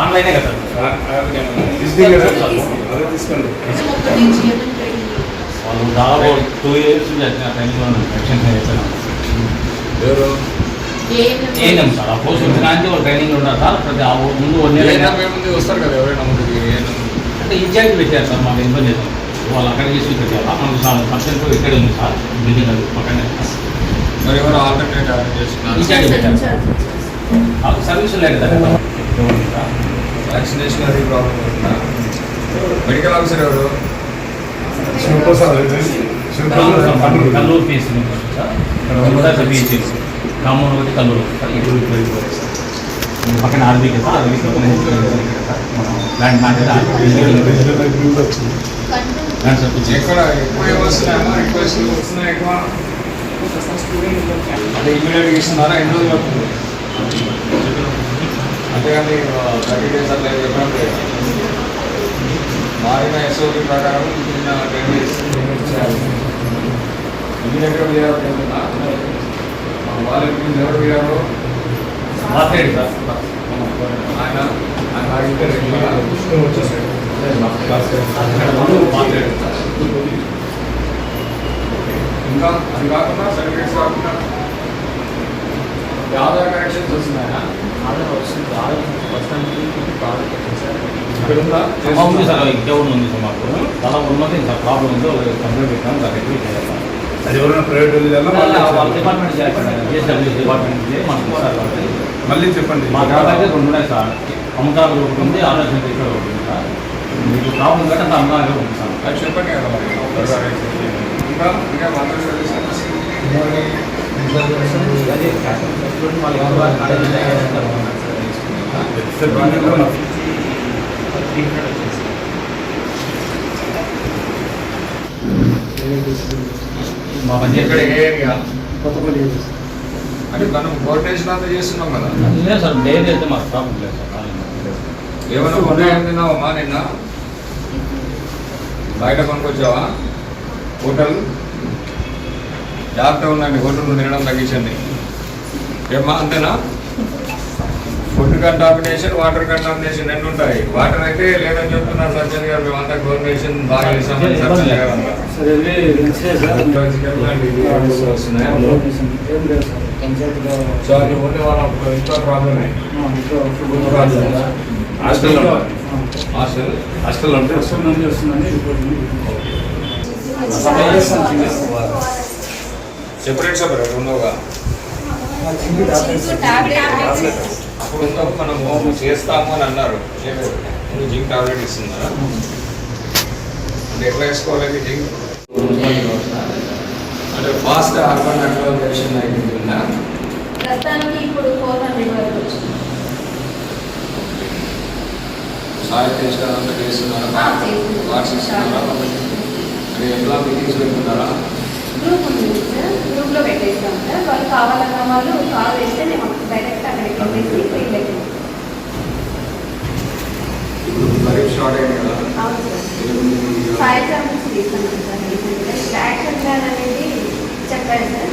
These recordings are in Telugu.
ఆన్లైనే కదా తీసుకోండి వాళ్ళు దాదాపు టూ ఇయర్స్ నుంచి వచ్చిన టైంలో ఎవరు? ఏంటం సార్ ఆ పోస్ట్ వచ్చిన అంటే వాళ్ళు ట్రైనింగ్ ఉన్నారు సార్. ప్రతి ఆ ముందు వన్ ఇయర్ ఏఎన్ఎం వస్తారు కదా ఎవరైనా ఏఎన్ఎం అంటే ఇన్ఛార్జ్ పెట్టారు సార్ మాకు ఇబ్బంది చేశాం వాళ్ళు అక్కడ చేసి పెట్టారా? మనకు సార్ పర్సెంట్ ఇక్కడ ఉంది సార్ బిల్డింగ్ అది పక్కనే. మరి ఎవరు ఆల్టర్నేట్ అరేంజ్ చేస్తున్నారు? ఇన్ఛార్జ్ పెట్టారు. సర్వీస్ లేదు వ్యాక్సినేషన్ అది ప్రాబ్లం అవుతుందా? మెడికల్ ఆఫీసర్ ఎవరు? Kalluru Kalluru PC sir. ఇక్కడ ఖమ్మం ఒకటి కల్లూరు ఇప్పుడు ఇప్పుడు సార్. పక్కన ఆర్బీకే సార్ ఆర్బీకే పక్కన మనం ల్యాండ్ ఎక్కువ అంటే ఇమీడియట్గా ఇస్తున్నారా ఎన్ని రోజులు అవుతుంది అంతేగాని థర్టీ డేస్ అట్లా చెప్పడం లేదు. మారిన ఎస్ఓపి ప్రకారం నిన్న టెన్ డేస్ ఇమీడియట్గా వీఆర్ వెళ్తున్నా వాళ్ళు ఎప్పుడు ఎవరు వీఆర్ మాట్లాడి సార్. ఆయన ఆయన అడిగితే అక్కడ ముందు మాట్లాడి సార్ ఇంకా అది కాకుండా సర్టిఫికేట్స్ కాకుండా ఆధార్ కనెక్షన్స్ వస్తున్నాయా ఇక్కడ ఉందా ఉంది సార్ ఇంకెవరు ఉంది సార్ మాకు. చాలా ఉన్నది సార్ ప్రాబ్లం ఉంది కంప్లైంట్ పెట్టాం సార్ రివ్యూ చేయాలి సార్ అది ఎవరైనా ప్రైవేట్ వాళ్ళ డిపార్ట్మెంట్ చేయాలి? డిపార్ట్మెంట్ మనకు సార్ కాబట్టి మళ్ళీ చెప్పండి. మా గ్రామానికి రెండు ఉన్నాయి సార్. అమ్మకాలు ఒకటి ఉంది ఆలోచన ఇక్కడ ఒకటి ఉంది సార్. మీకు ప్రాబ్లం కంటే అంత అమ్మకాలు ఉంది సార్. అది చెప్పండి కదా మరి ఇంకా? మా ఇక్కడ పంచాయతీ ఏ ఏరియా అంటే మనం కోఆర్డినేషన్ అంతా చేస్తున్నాం కదా? లేదు సార్ డైరీ అయితే మాకు ప్రాబ్లం లేదు సార్ ఏమైనా ఉన్నాయని తిన్నావమ్మా నిన్న? బయట కొనుక్కొచ్చావా? హోటల్? జాగ్రత్త ఉండండి హోటల్ తినడం తగ్గించండి. ఏమ్మా అంతేనా? ఫుడ్ కంటామినేషన్ వాటర్ కంటామినేషన్ రెండు ఉంటాయి. వాటర్ అయితే లేదని చెప్తున్నారు సజ్జన్ గారు మేమంతా కోఆర్డినేషన్ బాగా? సో అది ఓన్లీ వాళ్ళ ఇంట్లో ప్రాబ్లమే హాస్టల్ హాస్టల్ హాస్టల్ అంటే సెపరేట్ సెపరేట్ ఉండవుగా అప్పుడు మనం హోమ్ చేస్తాము అని అన్నారు. నువ్వు జింక్ టాబ్లెట్ ఇస్తున్నారా అంటే ఎట్లా వేసుకోవాలి జింక్? అంటే ఫాస్ట్ అర్బన్ అక్లోమేషన్ అయిపోతుందా ప్రస్తుతానికి ఇప్పుడు ఫోర్ హండ్రెడ్ వరకు వచ్చింది. సాయి టెస్ట్ అంతా చేస్తున్నారా. వాట్స్ ఇస్తున్నారా? అంటే ఎట్లా మీటింగ్స్ పెడుతున్నారా గ్రూప్ ఉంది సార్. గ్రూప్లో పెట్టేస్తాం సార్. వాళ్ళు కావాలన్న వాళ్ళు కాల్ చేస్తే మేము డైరెక్ట్ అక్కడికి వెళ్ళేసి కదా. అవును సార్. ఎనిమిది ఫైర్ సర్వీస్ తీసుకున్నాం సార్. రీసెంట్గా యాక్షన్ ప్లాన్ అనేది చెప్పారు సార్.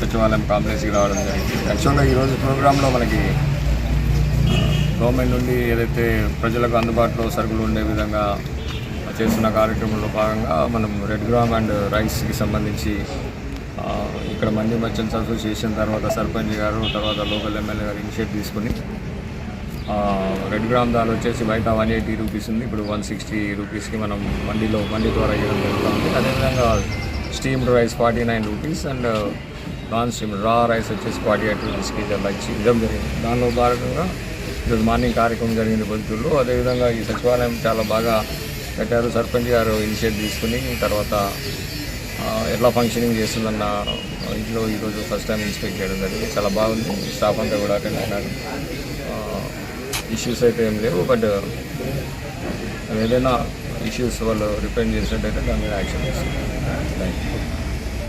సచివాలయం కాంప్లెక్స్కి రావడం జరిగింది. యాక్చువల్గా ఈరోజు ప్రోగ్రాంలో మనకి గవర్నమెంట్ నుండి ఏదైతే ప్రజలకు అందుబాటులో సరుకులు ఉండే విధంగా చేస్తున్న కార్యక్రమంలో భాగంగా మనం రెడ్ గ్రామ్ అండ్ రైస్కి సంబంధించి ఇక్కడ మండి మర్చెంట్స్ అసోసియేషన్ తర్వాత సర్పంచ్ గారు తర్వాత లోకల్ ఎమ్మెల్యే గారు ఇనిషియేట్ తీసుకుని రెడ్ గ్రామ్ దాని వచ్చేసి బయట వన్ ఎయిటీ రూపీస్ ఉంది. ఇప్పుడు వన్ సిక్స్టీ రూపీస్కి మనం మండీలో మండీ ద్వారా ఇవ్వడం జరుగుతుంది. అదేవిధంగా steamed rice forty nine rupees and non steam raw rice వచ్చేసి ఫార్టీ ఎయిట్ రూపీస్కి ఇచ్చి ఇవ్వడం జరిగింది. దానిలో భాగంగా ఈరోజు మార్నింగ్ కార్యక్రమం జరిగింది పొద్దుల్లో అదేవిధంగా ఈ సచివాలయం చాలా బాగా పెట్టారు. సర్పంచ్ గారు ఇనిషియేట్ తీసుకుని తర్వాత ఎట్లా ఫంక్షనింగ్ చేస్తుందన్న ఇంట్లో ఈరోజు ఫస్ట్ టైం ఇన్స్పెక్ట్ చేయడం జరిగింది. చాలా బాగుంది. స్టాఫ్ అంతా కూడా అటెండ్ అయినారు. ఇష్యూస్ అయితే ఏం లేవు. బట్ ఏదైనా ఇష్యూస్ వాళ్ళు రిపెండ్ చేసినట్టయితే దాని మీద యాక్షన్ తీసుకుంటాం థ్యాంక్ యూ